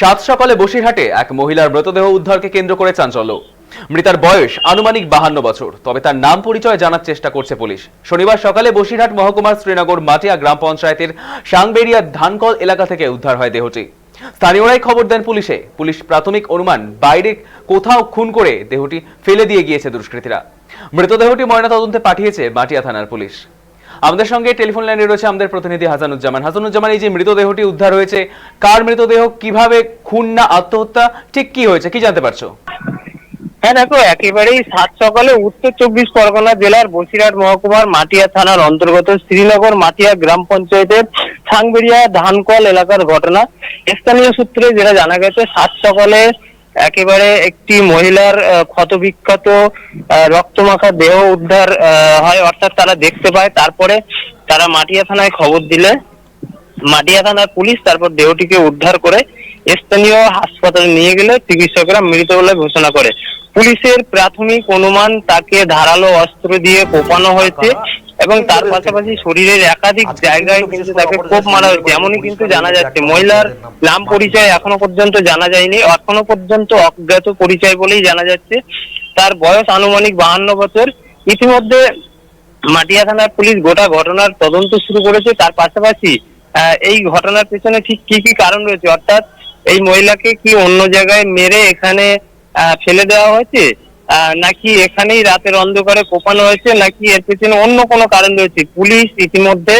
সাত সকালে বসিরহাটে এক মহিলার মৃতদেহ উদ্ধারকে কেন্দ্র করে চাঞ্চল্য। মৃতার বয়স আনুমানিক বাহান্ন বছর, তবে তার নাম পরিচয় জানার চেষ্টা করছে পুলিশ। শনিবার সকালে বসিরহাট মহকুমার শ্রীনগর মাটিয়া গ্রাম পঞ্চায়েতের সাংবেরিয়া ধানকল এলাকা থেকে উদ্ধার হয় দেহটি। স্থানীয়রাই খবর দেন পুলিশে। পুলিশ প্রাথমিক অনুমান, বাইরে কোথাও খুন করে দেহটি ফেলে দিয়ে গিয়েছে দুষ্কৃতীরা। মৃতদেহটি ময়নাতদন্তে পাঠিয়েছে মাটিয়া থানার পুলিশ। আমাদের সঙ্গে টেলিফোন লাইনে রয়েছে আমাদের প্রতিনিধি হাসানুজ্জামান। হাসানুজ্জামান, এই যে মৃতদেহটি উদ্ধার হয়েছে, কার মৃতদেহ, কীভাবে খুন না আত্মহত্যা, ঠিক কি হয়েছে? কি জানতে পারছ? হ্যাঁ দেখো, একেবারেই সাত সকালে উত্তর চব্বিশ পরগনা জেলার বসিরহাট মহকুমার মাটিয়া থানার অন্তর্গত শ্রীনগর মাটিয়া গ্রাম পঞ্চায়েতের সাংবেরিয়া ধানকল এলাকার ঘটনা। স্থানীয় সূত্রে যেটা জানা গেছে, সাত সকালে একেবারে একটি মহিলার ক্ষতবিক্ষত রক্তমাখা দেহ উদ্ধার হয়, অর্থাৎ তারা দেখতে পায়। তারপরে তারা মাটিয়া থানায় খবর দিলে। মাটিয়া থানার পুলিশ তারপর দেহটিকে উদ্ধার করে স্থানীয় হাসপাতালে নিয়ে গেলে চিকিৎসকরা মৃত বলে ঘোষণা করে। পুলিশের প্রাথমিক অনুমান তাকে ধারালো অস্ত্র দিয়ে কোপানো হয়েছে। এবং তার পাশাপাশি শরীরের একাধিক জায়গায় কিন্তু তাকে কোপ মারা হয়েছে। এমনই কিন্তু জানা যাচ্ছে। মহিলার নাম পরিচয় এখনও পর্যন্ত জানা যায়নি। এখনও পর্যন্ত অজ্ঞাত পরিচয় বলেই জানা যাচ্ছে। তার বয়স আনুমানিক বাহান্ন বছর। ইতিমধ্যে মাটিয়া থানার পুলিশ গোটা ঘটনার তদন্ত শুরু করেছে। তার পাশাপাশি আহ, এই ঘটনার পেছনে ঠিক কি কি কারণ রয়েছে? অর্থাৎ এই মহিলাকে কি অন্য জায়গায় মেরে এখানে আহ, ফেলে দেওয়া হয়েছে? নাকি এখানেই রাতের অন্ধকারে কোপানো হয়েছে নাকি এর পেছনে অন্য কোনো কারণ রয়েছে? পুলিশ ইতিমধ্যে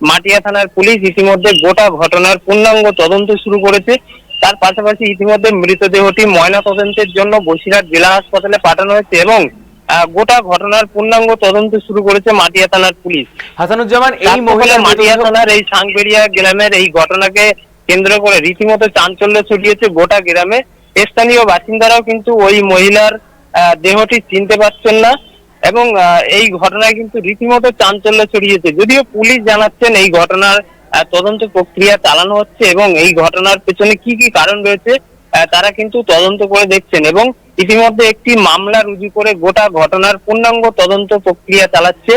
মাটিয়া থানার পুলিশ ইতিমধ্যে গোটা ঘটনার পূর্ণাঙ্গ তদন্ত শুরু করেছে। তার পাশাপাশি ইতিমধ্যে মৃতদেহটি ময়না তদন্তের জন্য বসিরহাট জেলা হাসপাতালে পাঠানো হয়েছে এবং আহ, গোটা ঘটনার পূর্ণাঙ্গ তদন্ত শুরু করেছে মাটিয়া থানার পুলিশ। হাসানুজ্জামান এই মহিলার মাটিয়া থানার এই সাংবেরিয়া গ্রামের এই ঘটনাকে কেন্দ্র করে রীতিমতো চাঞ্চল্য ছড়িয়েছে গোটা গ্রামে। স্থানীয় বাসিন্দারাও কিন্তু ওই মহিলার দেহটি চিনতে পারছেন না এবং এই ঘটনায় কিন্তু রীতিমতো চাঞ্চল্য ছড়িয়েছে। যদিও পুলিশ জানাচ্ছেন এই ঘটনার তদন্ত প্রক্রিয়া চালানো হচ্ছে এবং এই ঘটনার পেছনে কি কি কারণ রয়েছে তারা কিন্তু তদন্ত করে দেখছেন এবং ইতিমধ্যে একটি মামলা রুজু করে গোটা ঘটনার পূর্ণাঙ্গ তদন্ত প্রক্রিয়া চালাচ্ছে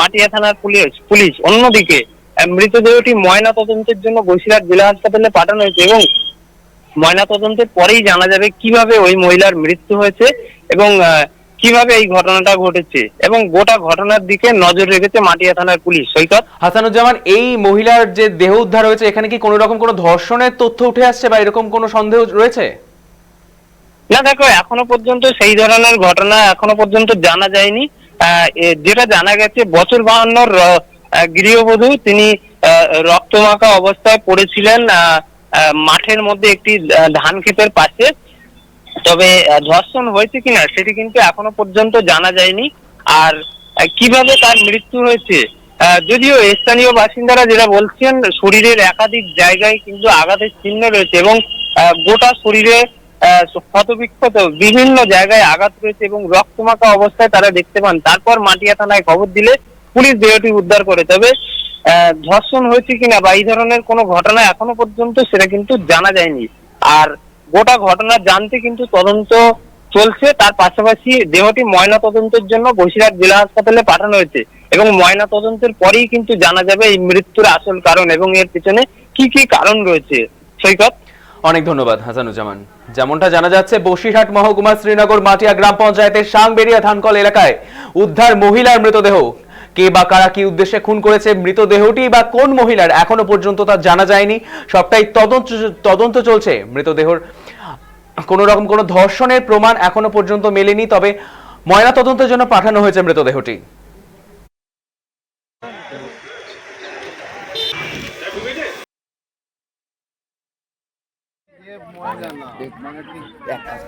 মাটিয়া থানার পুলিশ পুলিশ। অন্যদিকে মৃতদেহটি ময়না তদন্তের জন্য বসিরহাট জেলা হাসপাতালে পাঠানো হয়েছে এবং ময়না তদন্তের পরেই জানা যাবে কীভাবে ওই মহিলার মৃত্যু হয়েছে এবং কীভাবে এই ঘটনাটা ঘটেছে এবং গোটা ঘটনার দিকে নজর রেখেছে মাটিয়া থানার পুলিশ। সৈকত? হাসানুজ্জামান এই মহিলার যে দেহ উদ্ধার হয়েছে এখানে কি কোনো রকম কোনো ধর্ষণের তথ্য উঠে আসছে বা এরকম কোনো সন্দেহ রয়েছে? না দেখো এখনও পর্যন্ত সেই ধরনের ঘটনা এখনও পর্যন্ত জানা যায়নি। আহ, যেটা জানা গেছে বছর বাহান্নর গৃহবধূ তিনি আহ, রক্তমাখা অবস্থায় পড়েছিলেন মাঠের মধ্যে একটি ধান ক্ষেতের পাশে। তবে ধর্ষণ হয়েছে কিনা সেটি কিন্তু এখনও পর্যন্ত জানা যায়নি। আর কীভাবে তার মৃত্যু হয়েছে? যদিও স্থানীয় বাসিন্দারা যেটা বলছেন, শরীরের একাধিক জায়গায় কিন্তু আঘাতের চিহ্ন রয়েছে এবং গোটা শরীরে ক্ষতবিক্ষত বিভিন্ন জায়গায় আঘাত রয়েছে এবং রক্তমাখা অবস্থায় তারা দেখতে পান। তারপর মাটিয়া থানায় খবর দিলে পুলিশ দেহটি উদ্ধার করে। তবে ধর্ষণ হয়েছে কিনা বা এই ধরনের কোনো ঘটনা এখনও পর্যন্ত সেটা কিন্তু জানা যায়নি। আর গোটা ঘটনা জানতে কিন্তু তদন্ত চলছে, তার পাশাপাশি দেহটি ময়না তদন্তের জন্য বসিরহাট জেলা হাসপাতালে পাঠানো হয়েছে এবং ময়না তদন্তের পরেই কিন্তু জানা যাবে এই মৃত্যুর আসল কারণ এবং এর পিছনে কি কি কারণ রয়েছে। সৈকত? অনেক ধন্যবাদ হাসানুজ্জামান। যেমনটা জানা যাচ্ছে, বসিরহাট মহকুমা শ্রীনগর মাটিয়া গ্রাম পঞ্চায়েতের সাংবেরিয়া ধানকল এলাকায় উদ্ধার মহিলার মৃতদেহ কে বা কারা কি উদ্দেশ্যে খুন করেছে, মৃতদেহটি বা কোন মহিলার এখনও পর্যন্ত তা জানা যায়নি। সবটাই তদন্ত তদন্ত চলছে মৃতদেহর। কোনো রকম কোনো ধর্ষণের প্রমাণ এখনও পর্যন্ত মেলেনি, তবে ময়না তদন্তের জন্য পাঠানো হয়েছে মৃতদেহটি। কাজ